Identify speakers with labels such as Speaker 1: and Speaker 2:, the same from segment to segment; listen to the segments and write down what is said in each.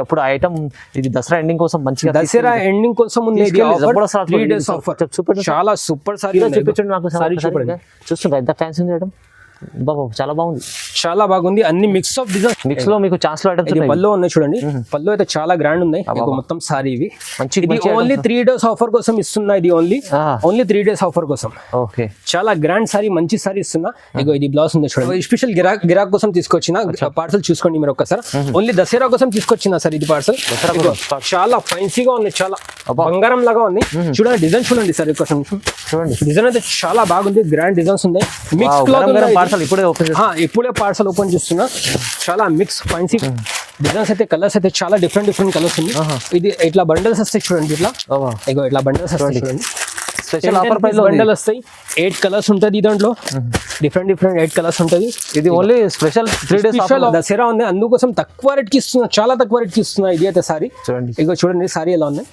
Speaker 1: అప్పుడు ఐటమ్ ఇది దసరా ఎండింగ్ కోసం మంచిగా
Speaker 2: దసరా ఎండింగ్ కోసం
Speaker 1: చూపెట్టండి.
Speaker 2: చాలా సూపర్ సారీ
Speaker 1: చూపించండి నాకు
Speaker 2: సారీ
Speaker 1: చూస్తుంటా ఎంత ఫ్యాన్సీ ఉంది ఐటమ్ బాబా చాలా బాగుంది.
Speaker 2: చాలా బాగుంది. అన్ని మిక్స్ ఆఫ్ డిజైన్
Speaker 1: మిక్స్లో మీకు ఛాన్స్లో ఐటమ్స్
Speaker 2: ఇది
Speaker 1: ఉన్నాయి.
Speaker 2: పళ్ళు ఉన్నాయి చూడండి. పళ్ళు అయితే చాలా గ్రాండ్ ఉన్నాయి. మొత్తం సారీ ఇవి.
Speaker 1: మంచి
Speaker 2: ఓన్లీ త్రీ డేస్ ఆఫర్ కోసం ఇస్తున్నా ఇది
Speaker 1: only.
Speaker 2: Only three days offer కోసం.
Speaker 1: ఓకే.
Speaker 2: చాలా గ్రాండ్ సారీ మంచి సారీ ఇస్తున్నా. ఇగో ఇది బ్లౌజ్ ఉంది చూడండి. స్పెషల్ గిరాక్ గిరాక్ కోసం తీసుకొచ్చిన పార్సల్ చూసుకోండి మీరు ఒక్కసారి. ఓన్లీ దసరా కోసం తీసుకొచ్చిన సార్ ఇది పార్సల్ చాలా ఫైన్సీగా ఉంది చాలా. బంగారం లాగా ఉంది. చూడండి డిజైన్ చూడండి సార్ కొంచెం
Speaker 1: చూడండి.
Speaker 2: డిజైన్ అయితే చాలా బాగుంది గ్రాండ్ డిజైన్స్ ఉన్నాయి. మిక్స్ క్లాత్
Speaker 1: పార్సల్ ఇప్పుడే ఓపెన్
Speaker 2: ఇప్పుడే పార్సల్ ఓపెన్ చేస్తున్నా. చాలా మిక్స్ ఫైన్సీ డిజైన్స్ అయితే కలర్స్ అయితే చాలా డిఫరెంట్ డిఫరెంట్ కలర్స్ ఉంది ఇది ఇట్లా బండల్స్ వస్తాయి చూడండి ఇట్లా. ఇగో ఇట్లా బండల్స్ వస్తాయి చూడండి.
Speaker 1: స్పెషల్ ఆఫర్ ప్రైస్
Speaker 2: బండల్ వస్తాయి. ఎయిట్ కలర్స్ ఉంటుంది దాంట్లో. డిఫరెంట్ డిఫరెంట్ ఎయిట్ కలర్స్ ఉంటుంది.
Speaker 1: ఇది only special three
Speaker 2: days Dasara ఉంది. అందుకోసం తక్కువ రేట్కి ఇస్తున్నా చాలా తక్కువ రేట్కి ఇస్తున్నా ఇది అయితే సారీ.
Speaker 1: చూడండి.
Speaker 2: ఇగో చూడండి సారీ ఎలా ఉంది.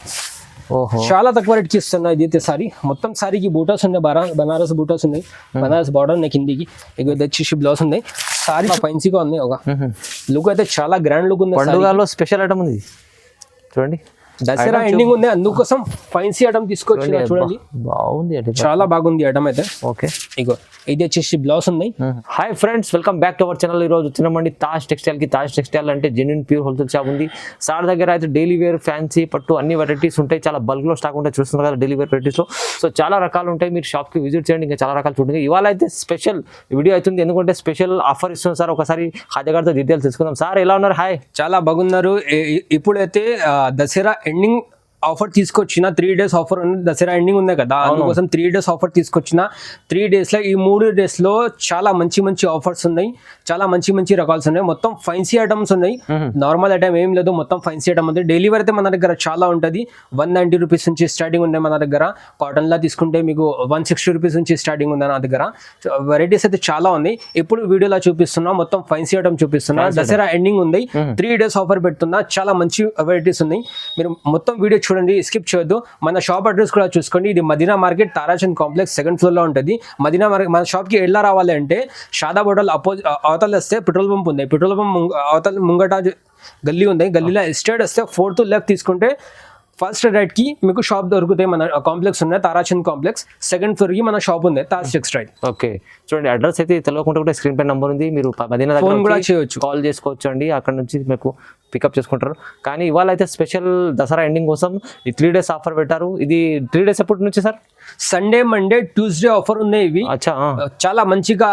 Speaker 2: చాలా తక్కువ రేట్కి ఇస్తున్నా ఇది అయితే సారీ. మొత్తం సారీకి బూటాస్ ఉన్నాయి బరా బనారస్ బూటాస్ ఉన్నాయి. బనారస్ బార్డర్ ఉన్నాయి కిందికి. ఇది వచ్చేసి బ్లౌజ్ ఉంది సారీ ఫైన్సీగా ఉంది ఒక. లుక్ అయితే చాలా గ్రాండ్ లుక్ ఉంది.
Speaker 1: పండుగలో స్పెషల్ ఐటమ్ ఉంది చూడండి.
Speaker 2: దసరా ఎండింగ్ ఉంది. అందుకోసం ఫైన్సీ ఐటమ్ తీసుకొచ్చిన చూడండి
Speaker 1: బాగుంది
Speaker 2: చాలా బాగుంది ఐటమ్ అయితే.
Speaker 1: ఓకే.
Speaker 2: ఇగో ఇది వచ్చేసి బ్లౌజ్ ఉంది.
Speaker 1: Hi friends welcome back to our channel ఈరోజు వచ్చినామండి తాజ్ టెక్స్టైల్కి తాజ్ టెక్స్టైల్ అంటే జెన్యున్ ప్యూర్ హోల్సేల్ షాప్ ఉంది. సార్ దగ్గర అయితే డైలీ వేర్ ఫ్యాన్సీ పట్టు అన్ని వెరైటీస్ ఉంటాయి. చాలా బల్క్లో స్టాక్ ఉంటాయి. చూస్తున్నారు కదా డైలీ వేర్ వెరైటీస్లో. సో చాలా రకాలు ఉంటాయి. మీరు షాప్కి విజిట్ చేయండి. ఇంకా చాలా రకాలు చూడండి. ఇవాళ అయితే స్పెషల్ వీడియో అవుతుంది. ఎందుకంటే స్పెషల్ ఆఫర్ ఇస్తుంది సార్. ఒకసారి హాజీ గారితో డీటెయిల్స్ తీసుకుందాం సార్ ఎలా ఉన్నారు? హాయ్
Speaker 2: చాలా బాగున్నారు. ఇప్పుడైతే దసరా ఎండింగ్ ఆఫర్ తీసుకొచ్చిన త్రీ డేస్ ఆఫర్ ఉంది. దసరా ఎండింగ్ ఉంది కదా. అందుకోసం త్రీ డేస్ ఆఫర్ తీసుకొచ్చిన త్రీ డేస్లో ఈ మూడు డేస్లో చాలా మంచి మంచి ఆఫర్స్ ఉన్నాయి. చాలా మంచి మంచి రకాల్స్ ఉన్నాయి. మొత్తం ఫైన్సీ ఐటమ్స్ ఉన్నాయి. నార్మల్ ఐటమ్ ఏం లేదు. మొత్తం ఫైన్సీ ఐటమ్ ఉంది. డైలీ వేర్ అయితే మన దగ్గర చాలా ఉంటుంది. వన్ నైంటీ రూపీస్ నుంచి స్టార్టింగ్ ఉన్నాయి మన దగ్గర. కాటన్లా తీసుకుంటే మీకు వన్ సిక్స్టీ రూపీస్ నుంచి స్టార్టింగ్ ఉంది నా దగ్గర. వెరైటీస్ అయితే చాలా ఉన్నాయి. ఇప్పుడు వీడియోలో చూపిస్తున్నా మొత్తం ఫైన్సీ ఐటమ్ చూపిస్తున్నా. దసరా ఎండింగ్ ఉంది. త్రీ డేస్ ఆఫర్ పెడుతున్నా. చాలా మంచి వెరైటీస్ ఉన్నాయి. మీరు మొత్తం వీడియో చూడండి. స్కిప్ చేయొద్దు. మన షాప్ అడ్రస్ కూడా చూసుకోండి. ఇది Madina market Tarachand complex second ఫ్లోర్లో ఉంటుంది. మదీనా మార్కెట్ మన షాప్కి ఎలా రావాలి అంటే షాదా హోటల్ అపోజ్ అవతల వస్తే పెట్రోల్ పంప్ ఉంది పెట్రోల్ పంప్ ముంగ- అవతల ముంగట జ- గల్లీ ఉంది గల్లీలో ఎస్టేట్ వస్తే ఫోర్త్ లెఫ్ట్ తీసుకుంటే ఫస్ట్ రైట్కి మీకు షాప్ దొరుకుతాయి మన కాంప్లెక్స్ ఉన్నాయి తారాచంద్ కాంప్లెక్స్. సెకండ్ ఫ్లోర్కి మన షాప్ ఉంది తాజ్ టెక్స్టైల్
Speaker 1: ఓకే. చూడండి అడ్రస్ అయితే తెలియకుండా కూడా స్క్రీన్ పై నంబర్ ఉంది. మీరు
Speaker 2: ఫోన్ కూడా చేయొచ్చు.
Speaker 1: కాల్ చేసుకోవచ్చు అండి. అక్కడ నుంచి మీకు పికప్ చేసుకుంటారు. కానీ ఇవాళ అయితే స్పెషల్ దసరా ఎండింగ్ కోసం ఈ త్రీ డేస్ ఆఫర్ పెట్టారు. ఇది త్రీ డేస్ ఎప్పటి నుంచి sir?
Speaker 2: Sunday Monday Tuesday offer ఉన్నాయి ఇవి.
Speaker 1: అచ్చా
Speaker 2: చాలా మంచిగా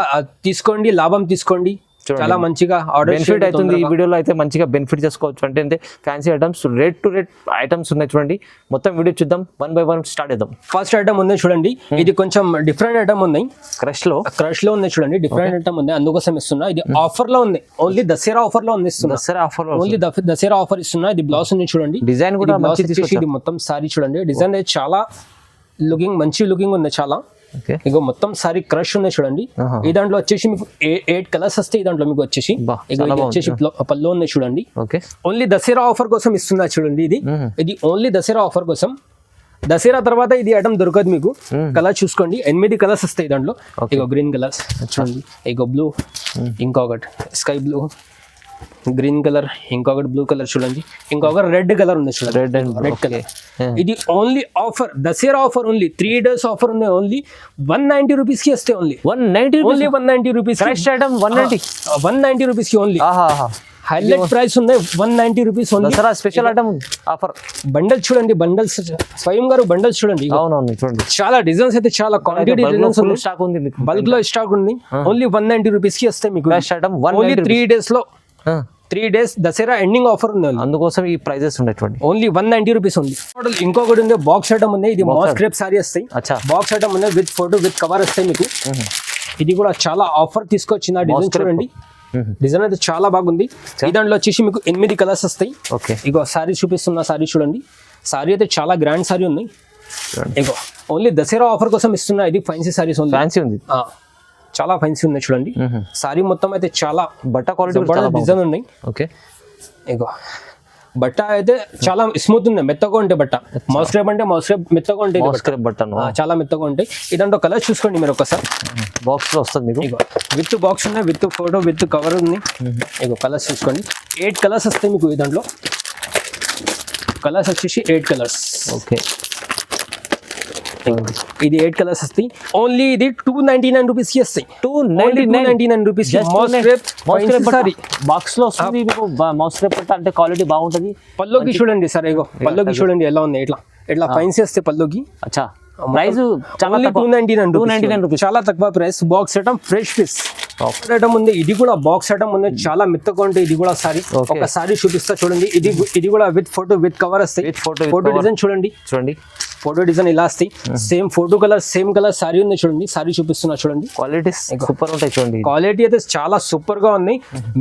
Speaker 2: తీసుకోండి లాభం తీసుకోండి. చాలా మంచిగా ఆర్డర్
Speaker 1: బెనిఫిట్ అవుతుంది ఈ వీడియోలో అయితే మంచిగా బెనిఫిట్ చేసుకోవచ్చు. అంటే అంటే fancy items rate to rate items ఉన్నాయి చూడండి. మొత్తం వీడియో చూద్దాం. వన్ బై వన్ స్టార్ట్ చేద్దాం.
Speaker 2: ఫస్ట్ ఐటమ్ ఉంది చూడండి. ఇది కొంచెం డిఫరెంట్ ఐటమ్ ఉన్నాయి క్రష్లో? క్రష్లో ఉంది చూడండి. డిఫరెంట్ ఐటమ్ ఉంది. అందుకోసం ఇస్తున్నా. ఇది ఆఫర్లో ఉంది. ఓన్లీ దసరా ఆఫర్లో ఉంది ఇస్తున్నా.
Speaker 1: Dasara offer
Speaker 2: only Dasara offer ఇస్తున్నా. ఇది బ్లౌజ్ ఉంది చూడండి.
Speaker 1: డిజైన్ కూడా
Speaker 2: ఇది మొత్తం సారీ చూడండి. డిజైన్ అయితే చాలా లుకింగ్ మంచి లుకింగ్ ఉంది చాలా. ఇగో మొత్తం సారీ క్రష్ ఉంది చూడండి. ఈ దాంట్లో వచ్చేసి మీకు ఎయిట్ కలర్స్ వస్తాయి దాంట్లో మీకు వచ్చేసి వచ్చేసి ప్ల- పళ్ళు ఉంది చూడండి. ఓన్లీ దసరా ఆఫర్ కోసం ఇస్తున్నా చూడండి ఇది. ఇది ఓన్లీ దసరా ఆఫర్ కోసం. దసరా తర్వాత ఇది ఐటమ్ దొరకదు మీకు. కలర్ చూసుకోండి. ఎనిమిది కలర్స్ వస్తాయి దాంట్లో. ఇగో గ్రీన్ కలర్స్ చూడండి. ఇగో బ్లూ ఇంకొకటి స్కై బ్లూ. గ్రీన్ కలర్ ఇంకొకటి బ్లూ కలర్ చూడండి. ఇంకొకటి రెడ్ కలర్ ఉంది చూడండి.
Speaker 1: Red and
Speaker 2: red colour. ఇది only offer Dasara offer only three days offer ఉంది ఓన్లీ వన్ నైన్టీ రూపీస్కి వస్తే
Speaker 1: only one
Speaker 2: ninety only one ninety
Speaker 1: rupees crush item one
Speaker 2: ninety one ninety రూపీస్కి only highlight price ఉంది one ninety rupees only
Speaker 1: Dasara special item offer
Speaker 2: bundles చూడండి bundles స్వయం గారు bundles చూడండి.
Speaker 1: అవునవును చూడండి.
Speaker 2: చాలా డిజైన్స్ అయితే చాలా క్వాంటిటీ డిజైన్స్ ఉన్నాయి.
Speaker 1: స్టాక్ ఉంది
Speaker 2: బల్క్లో స్టాక్ ఉంది. ఓన్లీ వన్ నైన్టీ రూపీస్కి వస్తాయి మీకు.
Speaker 1: ఐటమ్
Speaker 2: ఓన్లీ త్రీ డేస్లో three days Dasara ending offer ఉంది
Speaker 1: అందుకోసం ఈ ప్రైజెస్ ఉండేటువంటి
Speaker 2: ఓన్లీ వన్ నైన్టీ రూపీస్ ఉంది. మోడల్ ఇంకొకటి ఉంది బాక్స్ ఐటమ్ ఉంది. ఇది మాస్ క్రేప్ సారీ వస్తాయి. బాక్స్ ఐటమ్ ఉంది విత్ ఫోటో విత్ కవర్ వస్తాయి మీకు. ఇది కూడా చాలా ఆఫర్ తీసుకొచ్చిన డిజైన్ చూడండి. డిజైన్ అయితే చాలా బాగుంది. ఈ దాంట్లో వచ్చేసి మీకు ఎనిమిది కలర్స్ వస్తాయి.
Speaker 1: ఓకే.
Speaker 2: ఇగో సారీ చూపిస్తున్న సారీ చూడండి. సారీ అయితే చాలా గ్రాండ్ సారీ ఉంది. ఇగో ఓన్లీ దసరా ఆఫర్ కోసం ఇస్తున్నా ఇది ఫైన్సీ సారీస్ ఉంది
Speaker 1: ఫ్యాన్సీ ఉంది.
Speaker 2: చాలా ఫైన్సీ ఉంది చూడండి. సారీ మొత్తం అయితే చాలా
Speaker 1: బట్ట క్వాలిటీ
Speaker 2: డిజైన్ ఉన్నాయి.
Speaker 1: ఓకే.
Speaker 2: ఇగో. బట్ట అయితే చాలా స్మూత్ ఉంది మెత్తగా ఉంటాయి బట్ట. మౌస్క్రేప్ అంటే మౌస్క్రేప్ మెత్తగా ఉంటాయి ఇది బట్ట. చాలా మెత్తగా ఉంటాయి. ఇదంటే కలర్ చూసుకోండి మీరు ఒకసారి.
Speaker 1: బాక్స్లో వస్తుంది మీకు.
Speaker 2: విత్ బాక్స్ ఉన్నాయి విత్ ఫోటో విత్ కవర్ ఉంది. ఇగో కలర్స్ చూసుకోండి. ఎయిట్ కలర్స్ వస్తాయి మీకు ఈ దాంట్లో. కలర్స్ వచ్చేసి ఎయిట్ కలర్స్
Speaker 1: ఓకే.
Speaker 2: ఇది ఎయిట్ కలర్స్ వస్తాయి ఓన్లీ ఇది టూ నైన్టీ నైన్ రూపీస్ వస్తాయి
Speaker 1: టూ
Speaker 2: నైన్టీ నైన్ రూపీస్
Speaker 1: బాక్స్లో వస్తుంది మీకు. మౌస్ రేపట్ అంటే క్వాలిటీ బాగుంటది.
Speaker 2: పల్లోకి చూడండి సార్ ఇగో పల్లోకి చూడంండి ఎలా ఉంది ఇట్లా ఇట్లా ఫైన్స్ వస్తాయి పల్లోకి.
Speaker 1: అచ్చా. ప్రైస్ చాలా
Speaker 2: two ninety nine
Speaker 1: two ninety nine rupees
Speaker 2: చాలా తక్కువ price box item fresh piece item ఉంది ఇది కూడా బాక్స్ ఐటమ్ ఉంది చాలా మెత్తగా ఉంటుంది ఇది కూడా సారీ. ఒక సారీ చూపిస్తా చూడండి ఇది ఇది కూడా విత్ ఫోటో విత్ కవర్ వస్తాయి.
Speaker 1: Photo cover.
Speaker 2: డిజైన్ చూడండి.
Speaker 1: చూడండి.
Speaker 2: ఫోటో డిజైన్ ఇలా వస్తాయి. Same photo colour same colour sari ఉంది చూడండి. సారీ చూపిస్తున్నా చూడండి.
Speaker 1: క్వాలిటీ సూపర్ ఉంటాయి చూడండి.
Speaker 2: క్వాలిటీ అయితే చాలా సూపర్గా ఉంది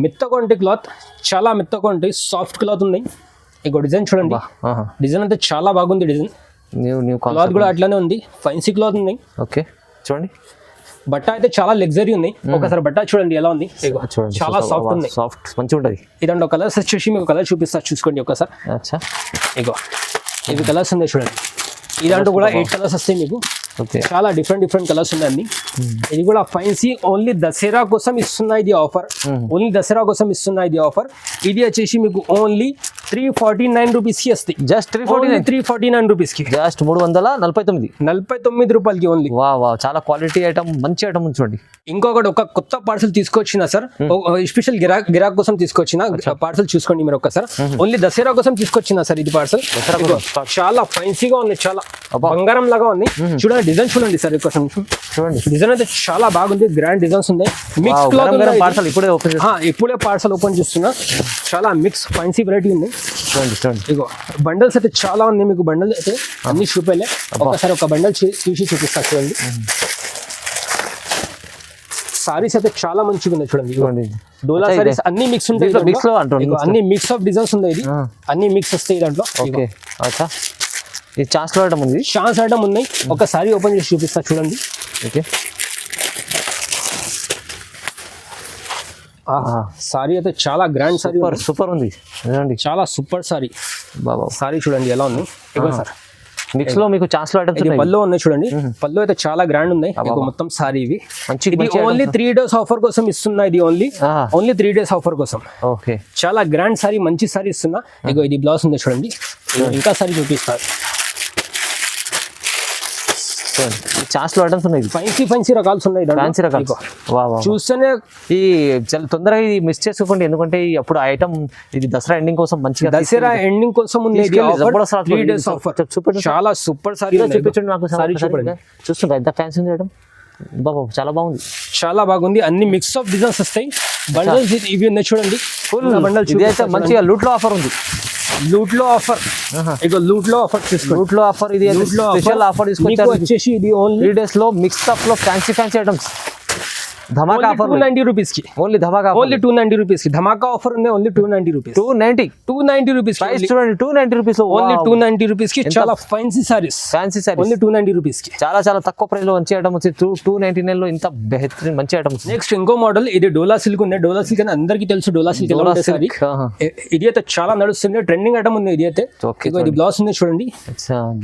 Speaker 2: మెత్తగా ఉంటాయి క్లాత్ చాలా మెత్తగా ఉంటాయి సాఫ్ట్ క్లాత్ ఉంది ఇంకో డిజైన్ చూడండి. డిజైన్ అయితే చాలా బాగుంది డిజైన్.
Speaker 1: న్యూ న్యూ
Speaker 2: క్లాత్ కూడా అట్లానే ఉంది. ఫైన్సీ క్లాత్ ఉంది
Speaker 1: ఓకే చూడండి.
Speaker 2: బట్ట అయితే చాలా లగ్జరీ ఉంది ఒకసారి బట్ట చూడండి ఎలా ఉంది. చాలా సాఫ్ట్ ఉంది
Speaker 1: సాఫ్ట్ మంచిగా ఉంటది.
Speaker 2: ఇదండి ఒక కలర్స్ వచ్చేసి మీకు కలర్ చూపిస్తా చూసుకోండి ఒకసారి.
Speaker 1: అచ్చా.
Speaker 2: ఇగో. ఇవి కలర్స్ ఉన్నాయి చూడండి. ఇదంటూ కూడా ఎయిట్ కలర్స్ వస్తాయి మీకు. చాలా డిఫరెంట్ డిఫరెంట్ కలర్స్ ఉన్నాయి అన్ని ఇది కూడా ఫైన్సీ ఓన్లీ దసరా కోసం ఇస్తున్నా ఇది ఆఫర్ ఓన్లీ దసరా కోసం ఇస్తున్నా ఇది ఆఫర్ ఇది వచ్చేసి మీకు ఓన్లీ త్రీ ఫార్టీ నైన్ రూపీస్కి వస్తాయి.
Speaker 1: Just three
Speaker 2: forty three forty nine రూపీస్కి.
Speaker 1: జస్ట్ మూడు వందల నలభై తొమ్మిది.
Speaker 2: నలభై తొమ్మిది రూపాయలకి ఓన్లీ
Speaker 1: వా వా చాలా క్వాలిటీ ఐటమ్ మంచి ఐటమ్ చూడండి.
Speaker 2: ఇంకొకటి ఒక కొత్త పార్సల్ తీసుకొచ్చిన సార్ స్పెషల్ గిరాక్ గిరాక్ కోసం తీసుకొచ్చిన పార్సల్ చూసుకోండి మీరు ఒకసారి ఓన్లీ దసరా కోసం తీసుకొచ్చిన సార్ ఇది పార్సల్ చాలా ఫైన్సీగా ఉంది చాలా బంగారం లాగా ఉంది. చూడండి డిజైన్ చూడండి సార్ ఇక్కడ
Speaker 1: చూడండి.
Speaker 2: డిజైన్ అయితే చాలా బాగుంది గ్రాండ్ డిజైన్స్ ఉన్నాయి. మిక్స్ క్లాత్
Speaker 1: పార్సల్ ఇప్పుడే ఓపెన్ చేసి
Speaker 2: ఇప్పుడే పార్సల్ ఓపెన్ చేస్తున్నా. చాలా మిక్స్ ఫైన్సీ వెరైటీ ఉంది.
Speaker 1: చూడండి చూడండి.
Speaker 2: ఇగో బండల్స్ అయితే చాలా ఉంది మీకు. బండల్ అయితే అన్ని చూపేలే. ఒకసారి ఒక బండల్ తీసి చూపిస్తా చూడండి. సారీస్ అయితే చాలా మంచిగా ఉన్నాయి చూడండి.
Speaker 1: చూడండి.
Speaker 2: డోలా సారీస్. అన్ని మిక్స్ ఉంటాయి
Speaker 1: లో
Speaker 2: అన్ని మిక్స్ ఆఫ్ డిజైన్స్ ఉన్నాయి ఇది. అన్ని మిక్స్ వస్తాయి దాంట్లో.
Speaker 1: ఓకే. ఇది ఛాన్స్ ఐటమ్ ఉంది.
Speaker 2: ఛాన్స్ ఐటమ్ ఉన్నాయి ఒక సారీ ఓపెన్ చేసి చూపిస్తా చూడండి.
Speaker 1: ఓకే.
Speaker 2: సారీ అయితే చాలా గ్రాండ్ సారీ
Speaker 1: సూపర్ సూపర్ ఉంది. చూడండి.
Speaker 2: చాలా సూపర్ సారీ.
Speaker 1: బాబా.
Speaker 2: సారీ చూడండి ఎలా ఉంది? ఇగో సార్.
Speaker 1: మిక్స్లో మీకు ఛాన్స్
Speaker 2: పళ్ళు ఉన్నాయి చూడండి. పళ్ళు అయితే చాలా గ్రాండ్ ఉన్నాయి. మొత్తం సారీ ఇవి.
Speaker 1: మంచి
Speaker 2: ఇది ఓన్లీ త్రీ డేస్ ఆఫర్ కోసం ఇస్తున్నా ఇది
Speaker 1: only.
Speaker 2: Only three days offer కోసం.
Speaker 1: ఓకే.
Speaker 2: చాలా గ్రాండ్ సారీ మంచి సారీ ఇస్తున్నా. ఇగో ఇది బ్లౌజ్ ఉంది చూడండి. ఇంకా సారీ చూపిస్తారు
Speaker 1: చూడండి ఛాన్స్లో ఐటమ్స్ ఉన్నాయి.
Speaker 2: ఫైన్సీ ఫైన్సీ రకాల్స్. ఉన్నాయి.
Speaker 1: ఫ్యాన్సీ రకాలు. వా
Speaker 2: చూస్తేనే
Speaker 1: ఈ చాలా తొందరగా ఇది మిస్ చేసుకోకండి. ఎందుకంటే అప్పుడు ఐటమ్ ఇది దసరా ఎండింగ్ కోసం మంచిగా
Speaker 2: దసరా ఎండింగ్ కోసం ఉంది.
Speaker 1: Three
Speaker 2: days
Speaker 1: offer.
Speaker 2: చాలా సూపర్ సారీ
Speaker 1: చూపించండి నాకు
Speaker 2: సారీ
Speaker 1: చూస్తుంటా ఎంత ఫ్యాన్సీ ఉంది ఐటమ్ బాబా చాలా బాగుంది.
Speaker 2: చాలా బాగుంది. అన్ని మిక్స్ ఆఫ్ డిజైన్స్ వస్తాయి బండల్స్ ఇవి ఉన్నాయి చూడండి. ఫుల్ బండల్
Speaker 1: ఇది అయితే మంచిగా లూట్లో ఆఫర్ ఉంది.
Speaker 2: లూట్లో ఆఫర్ ఇగో లూట్లో ఆఫర్
Speaker 1: లూట్లో ఆఫర్ ఇది స్పెషల్ ఆఫర్. తీసుకొచ్చారు
Speaker 2: వచ్చేసి ఇది ఓన్లీ
Speaker 1: త్రీ డేస్లో మిక్స్ అప్లో ఫ్యాన్సీ ఫ్యాన్సీ ఐటమ్స్. ధమాకా ఆఫర్
Speaker 2: టూ నైన్టీ రూపీస్కి.
Speaker 1: ఓన్లీ ధమాకా
Speaker 2: ఓన్లీ టూ నైన్టీ రూపీస్కి. ధమాకా ఆఫర్ ఉంది only two ninety rupees
Speaker 1: two ninety
Speaker 2: two ninety rupees
Speaker 1: price చూడండి two ninety
Speaker 2: rupees only two ninety రూపీస్కి చాలా fancy
Speaker 1: saris fancy
Speaker 2: sari only two ninety రూపీస్కి.
Speaker 1: చాలా చాలా తక్కువ ప్రైస్లో మంచి ఐటమ్ వచ్చి టూ టూ నైన్టీ నైన్లో ఇంత బెహతరీన్ మంచి ఐటమ్స్
Speaker 2: నెక్స్ట్ ఇంకో మోడల్ ఇది డోలా సిల్క్ ఉంది డోలా సిల్క్ అని అందరికీ తెలుసు. డోలా సిల్క్ ఎలా ఉంటుంది ఇది అయితే చాలా నడుస్తుంది ట్రెండింగ్ ఐటమ్ ఉంది ఇది అయితే. ఇది బ్లౌజ్ ఉంది చూడండి.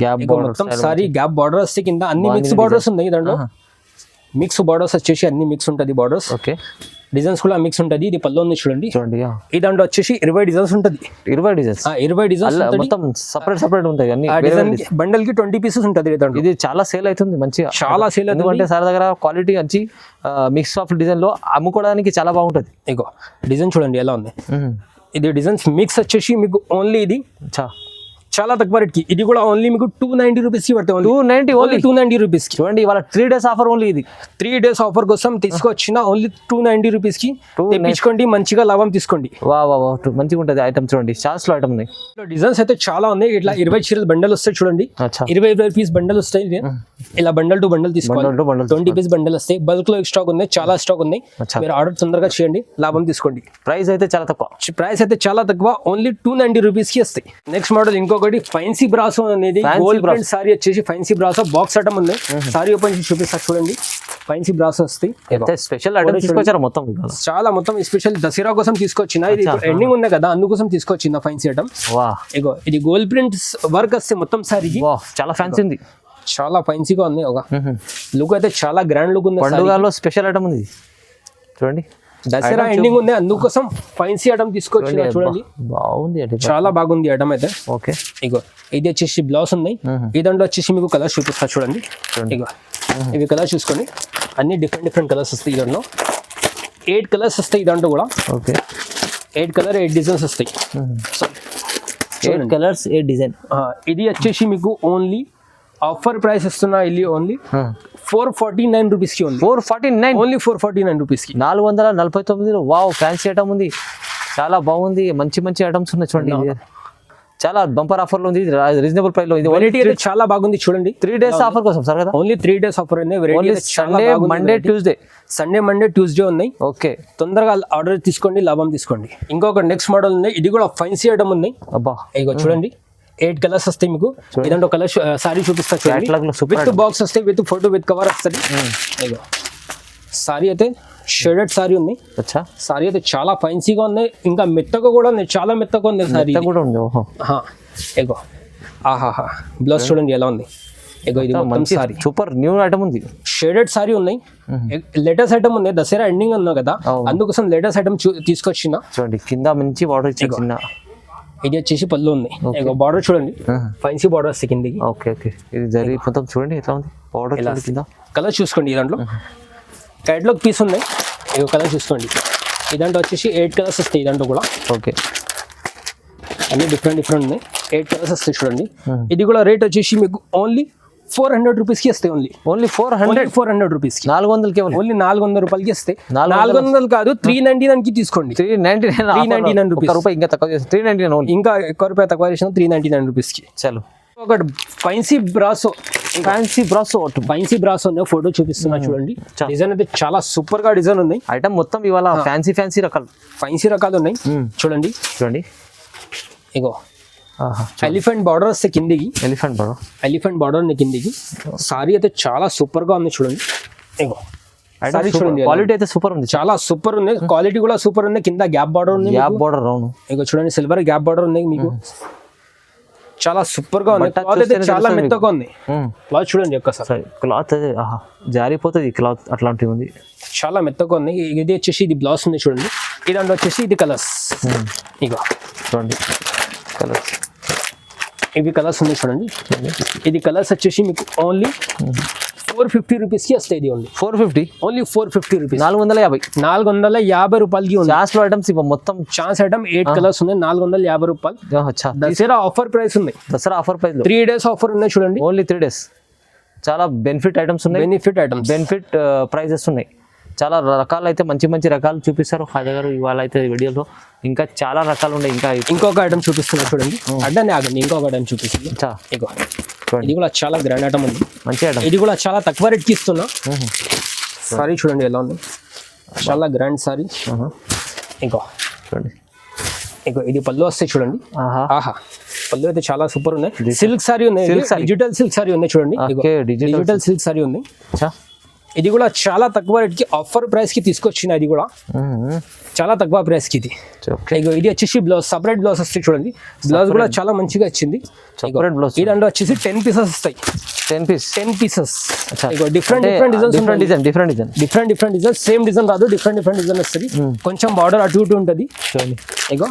Speaker 1: గ్యాప్
Speaker 2: ఇగో మొత్తం సారీ గ్యాప్ బార్డర్ వస్తే కింద అన్ని మిక్స్ బార్డర్స్ ఉన్నాయి దాంట్లో. మిక్స్ బార్డర్స్ వచ్చేసి అన్ని మిక్స్ ఉంటుంది బార్డర్స్
Speaker 1: ఓకే
Speaker 2: డిజైన్స్ కూడా మిక్స్ ఉంటుంది. ఇది పళ్ళు ఉంది చూడండి.
Speaker 1: చూడండి.
Speaker 2: ఈ దాంట్లో వచ్చేసి ఇరవై డిజైన్స్ ఉంటుంది.
Speaker 1: ఇరవై డిజైన్స్
Speaker 2: ఇరవై డిజైన్స్
Speaker 1: మొత్తం సపరేట్ సపరేట్ ఉంటాయి అన్ని.
Speaker 2: డిజైన్ బండల్కి ట్వంటీ పీసెస్ ఉంటుంది దాంట్లో.
Speaker 1: ఇది చాలా సేల్ అవుతుంది మంచిగా.
Speaker 2: చాలా సేల్ అవుతుంది.
Speaker 1: ఎందుకంటే సార్ దగ్గర క్వాలిటీ మంచి మిక్స్ ఆఫ్ డిజైన్లో అమ్ముకోవడానికి చాలా బాగుంటది.
Speaker 2: ఇగో డిజైన్ చూడండి ఎలా ఉంది. ఇది డిజైన్స్ మిక్స్ వచ్చేసి మీకు ఓన్లీ ఇది.
Speaker 1: చా.
Speaker 2: చాలా తక్కువ రేట్కి. ఇది కూడా ఓన్లీ మీకు టూ నైన్టీ రూపీస్కి పడుతుంది two
Speaker 1: ninety
Speaker 2: only two ninety రూపీస్కి.
Speaker 1: చూడండి ఇవాళ త్రీ డేస్ ఆఫర్ ఓన్లీ ఇది.
Speaker 2: త్రీ డేస్ ఆఫర్ కోసం తీసుకొచ్చిన ఓన్లీ టూ నైన్టీ రూపీస్కి తెప్పించుకోండి మంచిగా లాభం తీసుకోండి.
Speaker 1: వా వా మంచిగా ఉంటుంది ఐటమ్ చూడండి. చార్ట్స్లో ఐటమ్ ఉన్నాయి.
Speaker 2: డిజైన్స్ అయితే చాలా ఉన్నాయి. ఇట్లా ఇరవై చీరలు బండల్ వస్తాయి చూడండి. ఇరవై ఇరవై పీస్ బండల్ వస్తాయి. ఇది. ఇలా bundle
Speaker 1: to bundle bundle
Speaker 2: twenty piece bundle వస్తాయి. బల్క్లో స్టాక్ ఉన్నాయి. చాలా స్టాక్ ఉన్నాయి. మీరు ఆర్డర్ తొందరగా చేయండి. లాభం తీసుకోండి.
Speaker 1: ప్రైస్ అయితే చాలా తక్కువ.
Speaker 2: ప్రైస్ అయితే చాలా తక్కువ. ఓన్లీ టూ నైన్టీ రూపీస్కి వస్తాయి. నెక్స్ట్ మోడల్ ఇంకొకటి ఫైన్సీ బ్రాసో అనేది గోల్డ్. ప్రింట్ సారీ వచ్చేసి ఫైన్సీ బ్రాసో బాక్స్ ఐటమ్ ఉంది. సారీ ఓపెన్ చేసి చూపిస్తా చూడండి. ఫైన్సీ బ్రాసో వస్తాయి.
Speaker 1: స్పెషల్ ఐటమ్ తీసుకొచ్చారు మొత్తం.
Speaker 2: చాలా మొత్తం స్పెషల్ దసరా కోసం తీసుకొచ్చిన. ఇది ఎండింగ్ ఉంది కదా అందుకోసం తీసుకొచ్చిన ఫైన్సీ ఐటమ్ ఇగో ఇది గోల్డ్ ప్రింట్ వర్క్ వస్తే మొత్తం సారీకి
Speaker 1: వా చాలా ఫ్యాన్సీ ఉంది.
Speaker 2: చాలా ఫైన్సీగా ఉంది ఒక. లుక్ అయితే చాలా గ్రాండ్ లుక్ ఉంది సారీ.
Speaker 1: పండుగలో స్పెషల్ ఐటమ్ ఉంది. చూడండి.
Speaker 2: దసరా ఎండింగ్ ఉంది. అందుకోసం ఫైన్సీ ఐటమ్ తీసుకొచ్చిన చూడండి
Speaker 1: బాగుంది
Speaker 2: చాలా బాగుంది ఐటమ్ అయితే.
Speaker 1: ఓకే.
Speaker 2: ఇగో ఇది వచ్చేసి బ్లౌజ్ ఉన్నాయి. ఈ దాంట్లో వచ్చేసి మీకు కలర్స్ చూపిస్తా చూడండి. ఇగో ఇవి కలర్స్ చూసుకోండి. అన్ని డిఫరెంట్ డిఫరెంట్ కలర్స్ వస్తాయి ఈ దాంట్లో. ఎయిట్ కలర్స్ వస్తాయి ఈ దాంట్లో కూడా.
Speaker 1: Okay.
Speaker 2: Eight colour eight designs వస్తాయి.
Speaker 1: ఎయిట్ కలర్స్ ఏ డిజైన్
Speaker 2: ఇది వచ్చేసి మీకు ఓన్లీ ఆఫర్ ప్రైస్ ఇస్తున్నా ఇది ఓన్లీ ఫోర్ ఫార్టీ నైన్ రూపీస్కి ఉంది.
Speaker 1: Four forty nine?
Speaker 2: Only four forty nine రూపీస్కి.
Speaker 1: నాలుగు వందల నలభై తొమ్మిదిలో వావ్ ఫ్యాన్సీ ఐటమ్ ఉంది. చాలా బాగుంది. మంచి మంచి ఐటమ్స్ ఉన్నాయి చూడండి. చాలా బంపర్ ఆఫర్లో ఉంది రీజనబుల్ ప్రైస్లో ఇది
Speaker 2: చాలా బాగుంది చూడండి.
Speaker 1: త్రీ డేస్ ఆఫర్ కోసం సార్ కదా?
Speaker 2: Only three days offer
Speaker 1: only Sunday Monday Tuesday
Speaker 2: Sunday Monday Tuesday ఉన్నాయి.
Speaker 1: ఓకే
Speaker 2: తొందరగా ఆర్డర్ తీసుకోండి లాభం తీసుకోండి. ఇంకొక నెక్స్ట్ మోడల్ ఉంది. ఇది కూడా ఫైన్సీ ఐటమ్ ఉంది.
Speaker 1: అబ్బా.
Speaker 2: ఇగో చూడండి. ఎయిట్ కలర్స్ వస్తాయి మీకు. ఇదంటే కలర్ సారీ చూపిస్తా చూడండి. విత్ బాక్స్ వస్తాయి విత్ ఫోటో విత్ కవర్ వస్తుంది. ఇగో సారీ అయితే షేడెడ్ సారీ ఉంది. సారీ అయితే చాలా ఫైన్సీగా ఉంది. ఇంకా మెత్తగా కూడా ఉంది. చాలా మెత్తగా ఉంది సారీ
Speaker 1: కూడా ఉంది
Speaker 2: ఎగో ఆహాహా. బ్లౌజ్ చూడండి ఎలా ఉంది. ఎగో ఇది
Speaker 1: మంచి
Speaker 2: సారీ.
Speaker 1: సూపర్ న్యూ ఐటమ్ ఉంది.
Speaker 2: షేడెడ్ సారీ ఉన్నాయి. లేటెస్ట్ ఐటమ్ ఉంది. దసరా ఎండింగ్ ఉన్నావు కదా. అందుకోసం లేటెస్ట్ ఐటమ్ తీసుకొచ్చిన.
Speaker 1: చూడండి కింద మంచి వాటర్ ఇచ్చి
Speaker 2: ఇది వచ్చేసి పళ్ళు ఉంది. బార్డర్ చూడండి. ఫైన్సీ బార్డర్ కిందికి.
Speaker 1: Okay okay. ఇది జరిగి మొత్తం చూడండి ఎట్లా ఉంది? చూడండి కింద.
Speaker 2: కలర్ చూసుకోండి ఈ దాంట్లో. క్యాట్లాగ్ పీస్ ఉన్నాయి ఇగో కలర్ చూసుకోండి. ఈ దాంట్లో వచ్చేసి ఎయిట్ కలర్స్ వస్తాయి ఈ దాంట్లో కూడా.
Speaker 1: ఓకే.
Speaker 2: అన్ని డిఫరెంట్ డిఫరెంట్ ఉన్నాయి. ఎయిట్ కలర్స్ వస్తాయి చూడండి. ఇది కూడా రేట్ వచ్చేసి మీకు ఓన్లీ ఫోర్ హండ్రెడ్ రూపీస్కి వస్తాయి
Speaker 1: only only four
Speaker 2: hundred four hundred రూపీస్కి.
Speaker 1: నాలుగు వందలు కేవలం
Speaker 2: ఓన్లీ నాలుగు వందల రూపాయలకి వస్తాయి
Speaker 1: నాలుగు
Speaker 2: వందలు. కాదు త్రీ నైన్టీ నైన్కి తీసుకోండి.
Speaker 1: త్రీ నైన్టీ నైన్
Speaker 2: 399
Speaker 1: ఒక్క రూపాయి ఇంకా తక్కువ త్రీ నైన్టీ నైన్
Speaker 2: ఇంకా ఎక్కువ రూపాయలు తక్కువ చేసిన త్రీ నైన్టీ నైన్ రూపీస్కి.
Speaker 1: చలో.
Speaker 2: ఒకటి fancy brasso
Speaker 1: fancy brass
Speaker 2: fancy brasso ఉంది ఫోటో చూపిస్తున్నా చూడండి. డిజైన్ అయితే చాలా సూపర్గా డిజైన్ ఉంది
Speaker 1: ఐటమ్ మొత్తం ఇవాళ ఫ్యాన్సీ ఫ్యాన్సీ రకాలు.
Speaker 2: ఫైన్సీ రకాలు ఉన్నాయి. చూడండి.
Speaker 1: చూడండి.
Speaker 2: ఇగో. ఎలిఫెంట్ బార్డర్ వస్తే కిందికి.
Speaker 1: ఎలిఫెంట్ బ్రో
Speaker 2: ఎలిఫెంట్ బార్డర్ ఉంది కిందికి. సారీ అయితే చాలా సూపర్గా ఉంది చూడండి. ఇగో సారీ చూడండి
Speaker 1: క్వాలిటీ అయితే సూపర్ ఉంది.
Speaker 2: చాలా సూపర్ ఉంది. క్వాలిటీ కూడా సూపర్ ఉంది. కింద గ్యాప్ బార్డర్ ఉంది
Speaker 1: గ్యాప్ బోర్డర్ అవును.
Speaker 2: ఇగో చూడండి సిల్వర్ గ్యాప్ బార్డర్ ఉంది మీకు. చాలా సూపర్గా ఉంది. క్లాత్ అయితే చాలా మెత్తగా ఉంది. క్లాత్ చూడండి ఒక్కసారి.
Speaker 1: సరే క్లాత్ జారిపోతుంది క్లాత్ అట్లాంటివి ఉంది.
Speaker 2: చాలా మెత్తగా ఉంది. ఇది వచ్చేసి ఇది బ్లౌజ్ ఉంది చూడండి. ఇదంటే వచ్చేసి ఇది కలర్స్ ఇగో
Speaker 1: చూడండి. కలర్స్
Speaker 2: ఇవి కలర్స్ ఉన్నాయి చూడండి. ఇది కలర్స్ వచ్చేసి మీకు ఓన్లీ ఫోర్ ఫిఫ్టీ రూపీస్కి వస్తాయి ఇది only
Speaker 1: four fifty
Speaker 2: only four fifty rupees
Speaker 1: నాలుగు వందల యాభై.
Speaker 2: నాలుగు వందల యాభై రూపాయలకి ఉంది.
Speaker 1: లాస్ట్లో ఐటమ్స్ ఇవ్వ మొత్తం.
Speaker 2: ఛాన్స్ ఐటమ్ ఎయిట్ కలర్స్ ఉన్నాయి నాలుగు వందల యాభై రూపాయలు. దసరా ఆఫర్ ప్రైస్ ఉంది.
Speaker 1: Dasara offer price
Speaker 2: three days offer ఉన్నాయి చూడండి.
Speaker 1: ఓన్లీ త్రీ డేస్ చాలా బెనిఫిట్ ఐటమ్స్ ఉన్నాయి.
Speaker 2: బెనిఫిట్ ఐటమ్స్
Speaker 1: బెనిఫిట్ ప్రైజెస్ ఉన్నాయి. చాలా రకాలు అయితే మంచి మంచి రకాలు చూపిస్తారు. ఫాదర్ గారు ఇవాళ అయితే వీడియోలో ఇంకా చాలా రకాలు ఉన్నాయి. ఇంకా
Speaker 2: ఇంకొక ఐటమ్ చూపిస్తున్నా చూడండి. అడ్డాన్ని ఆగండి ఇంకొక ఐటమ్ చూపిస్తుంది ఇది కూడా చాలా గ్రాండ్ ఐటమ్ ఉంది.
Speaker 1: మంచి ఐటమ్
Speaker 2: ఇది కూడా చాలా తక్కువ రేట్కి ఇస్తున్నా. సారీ చూడండి ఎలా ఉంది. చాలా గ్రాండ్ సారీ ఇంకో
Speaker 1: చూడండి.
Speaker 2: ఇంకో ఇది పళ్ళు వస్తాయి చూడండి.
Speaker 1: ఆహా.
Speaker 2: పళ్ళు అయితే చాలా సూపర్ ఉన్నాయి. సిల్క్ సారీ ఉన్నాయి. డిజిటల్ సిల్క్ సారీ ఉన్నాయి చూడండి.
Speaker 1: డిజిటల్
Speaker 2: సిల్క్ సారీ ఉంది. ఇది కూడా చాలా తక్కువ రేట్కి ఆఫర్ ప్రైస్కి తీసుకొచ్చిన ఇది కూడా. చాలా తక్కువ ప్రైస్కి ఇది. ఇది వచ్చేసి బ్లౌజ్ సపరేట్ బ్లౌజ్ వస్తాయి చూడండి. బ్లౌజ్ కూడా చాలా మంచిగా వచ్చింది. ఇది అంటే వచ్చేసి టెన్ పీసెస్ వస్తాయి.
Speaker 1: Ten
Speaker 2: piece ten pieces different different designs
Speaker 1: different design different design
Speaker 2: different different design same design రాదు డిఫరెంట్ డిఫరెంట్ డిజైన్ వస్తుంది. కొంచెం బార్డర్ అటు ఇటు ఉంటుంది. ఇగో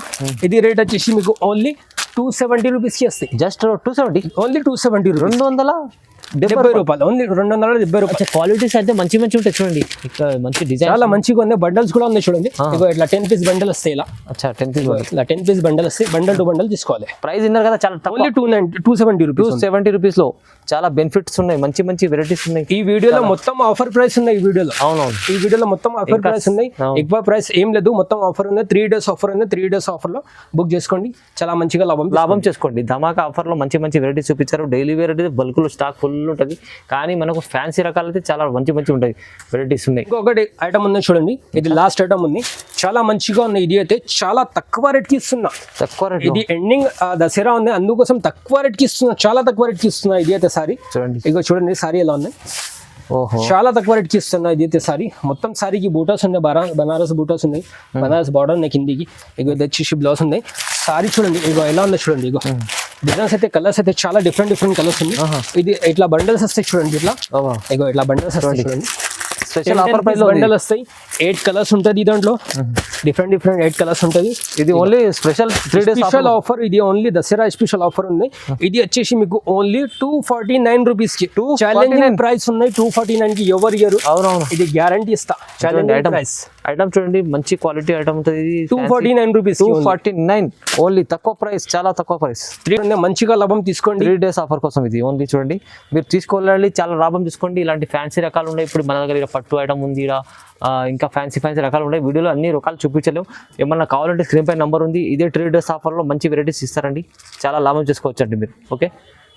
Speaker 2: ఇది రేట్ వచ్చేసి మీకు ఓన్లీ టూ సెవెంటీ రూపీస్కి వస్తాయి.
Speaker 1: Just two
Speaker 2: seventy only two seventy
Speaker 1: రెండు వందల?
Speaker 2: డెబ్బై రూపాయలు. ఓన్లీ రెండు వందల డెబ్బై రూపాయలు.
Speaker 1: క్వాలిటీస్ అయితే మంచి మంచి ఉంటాయి చూడండి. ఇక్కడ మంచి డిజైన్
Speaker 2: చాలా మంచిగా ఉన్నాయి. బండల్స్ కూడా ఉన్నాయి చూడండి. ఇగో ఇట్లా టెన్ పీస్ బండల్ వస్తాయి ఇలా.
Speaker 1: అచ్చా టెన్ పీస్
Speaker 2: ఇట్లా టెన్ పీస్ బండల్ వస్తాయి. బండల్ టు బండల్ తీసుకోవాలి.
Speaker 1: ప్రైస్ విన్నారు కదా చాలా
Speaker 2: only two nine two
Speaker 1: seventy
Speaker 2: two
Speaker 1: rupees seventy రూపీస్లో చాలా బెనిఫిట్స్ ఉన్నాయి. మంచి మంచి వెరైటీస్ ఉన్నాయి.
Speaker 2: ఈ వీడియోలో మొత్తం ఆఫర్ ప్రైస్ ఉన్నాయి ఈ వీడియోలో.
Speaker 1: అవునవును.
Speaker 2: ఈ వీడియోలో మొత్తం ఆఫర్ ప్రైస్ ఉన్నాయి. ఎక్కువ ప్రైస్ ఏం లేదు. మొత్తం ఆఫర్ ఉంది త్రీ డేస్ ఆఫర్ ఉంది త్రీ డేస్ ఆఫర్లో బుక్ చేసుకోండి. చాలా మంచిగా లాభం
Speaker 1: లాభం చేసుకోండి. ధమాకా ఆఫర్లో మంచి మంచి వెరైటీస్ చూపించారు. డైలీ వెరైటీ బల్క్లో స్టాక్ ఫుల్ ఉంటుంది. కానీ మనకు ఫ్యాన్సీ రకాలు అయితే చాలా మంచి మంచి ఉంటాయి. వెరైటీస్ ఉన్నాయి.
Speaker 2: ఇంకొకటి ఐటమ్ ఉంది చూడండి. ఇది లాస్ట్ ఐటమ్ ఉంది. చాలా మంచిగా ఉంది ఇది అయితే చాలా తక్కువ రేట్కి ఇస్తున్నా.
Speaker 1: తక్కువ రేట్
Speaker 2: ఇది ఎండింగ్ దసరా ఉంది. అందుకోసం తక్కువ రేట్కి ఇస్తున్నా. చాలా తక్కువ రేట్కి ఇస్తున్నా ఇది అయితే సారీ
Speaker 1: చూడండి.
Speaker 2: ఇగో చూడండి సారీ ఎలా ఉంది.
Speaker 1: ఓహో.
Speaker 2: చాలా తక్కువ రేట్కి ఇస్తున్నా ఇది అయితే సారీ మొత్తం సారీకి బూటాస్ ఉన్నాయి. బనారస్ బూటాస్ ఉన్నాయి. బనారస్ బార్డర్ ఉన్నాయి కిందికి. ఇగో ఇది వచ్చేసి బ్లౌజ్ ఉంది సారీ చూడండి. ఇగో ఎలా ఉంది చూడండి. ఇగో. డిజైన్స్ అయితే కలర్స్ అయితే చాలా డిఫరెంట్ డిఫరెంట్ కలర్స్ ఉంది ఇది ఇట్లా బండల్స్ వస్తాయి చూడండి ఇట్లా. ఇగో ఇట్లా బండల్స్ వస్తాయి చూడండి.
Speaker 1: స్పెషల్ ఆఫర్ ప్రైస్లో
Speaker 2: బండల్ వస్తాయి. ఎయిట్ కలర్స్ ఉంటుంది దాంట్లో. డిఫరెంట్ డిఫరెంట్ ఎయిట్ కలర్స్ ఉంటుంది.
Speaker 1: ఇది only special three days
Speaker 2: special offer ఇది ఓన్లీ దసరా స్పెషల్ ఆఫర్ ఉంది. ఇది వచ్చేసి మీకు ఓన్లీ టూ ఫార్టీ నైన్ రూపీస్కి. టూ ఛాలెంజింగ్ ప్రైస్ ఉన్నాయి. టూ ఫార్టీ నైన్కి ఎవరు ఇయర్
Speaker 1: అవునవును.
Speaker 2: ఇది గ్యారంటీ ఇస్తా. ఛాలెంజింగ్
Speaker 1: ఐటమ్
Speaker 2: ప్రైస్
Speaker 1: ఐటమ్ చూడండి మంచి క్వాలిటీ ఐటమ్ ఉంటుంది.
Speaker 2: Two forty nine rupees
Speaker 1: two forty nine only తక్కువ ప్రైస్ చాలా తక్కువ ప్రైస్
Speaker 2: త్రీ మంచిగా లాభం తీసుకోండి.
Speaker 1: త్రీ డేస్ ఆఫర్ కోసం ఇది. ఓన్లీ చూడండి. మీరు తీసుకోవాలి చాలా లాభం తీసుకోండి ఇలాంటి ఫ్యాన్సీ రకాలు ఉన్నాయి. ఇప్పుడు మన దగ్గర పట్టు ఐటమ్ ఉంది ఇలా ఇంకా ఫ్యాన్సీ ఫ్యాన్సీ రకాలు ఉన్నాయి. వీడియోలో అన్ని రకాలు చూపించలేము ఏమన్నా కావాలంటే స్క్రీన్ పై నెంబర్ ఉంది. ఇదే ట్రీ డేస్ ఆఫర్లో మంచి వెరైటీస్ ఇస్తారండి. చాలా లాభం చేసుకోవచ్చండి మీరు. ఓకే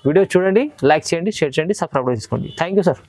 Speaker 1: వీడియో చూడండి లైక్ చేయండి షేర్ చేయండి సబ్స్క్రైబ్ చేసుకోండి. Thank you sir